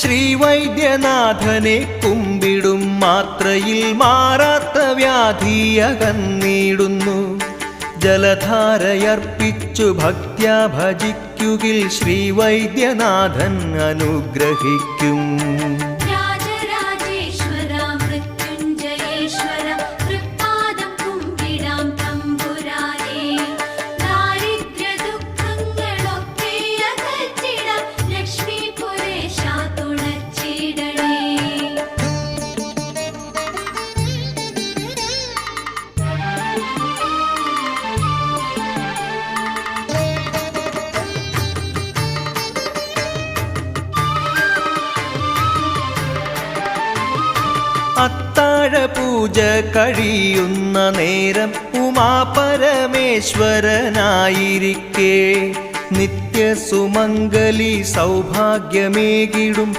ശ്രീവൈദ്യനാഥനെ കുമ്പിടും മാത്രയിൽ മാറാത്ത വ്യാധി അകന്നിടുന്നു ജലധാരയർപ്പിച്ചു ഭക്ത്യാ ഭജിക്കുകിൽ ശ്രീവൈദ്യനാഥൻ അനുഗ്രഹിക്കും. അത്താഴ പൂജ കഴിയുന്ന നേരം ഉമാപരമേശ്വരനായിരിക്കെ. നിത്യസുമംഗലി സൗഭാഗ്യമേകിടും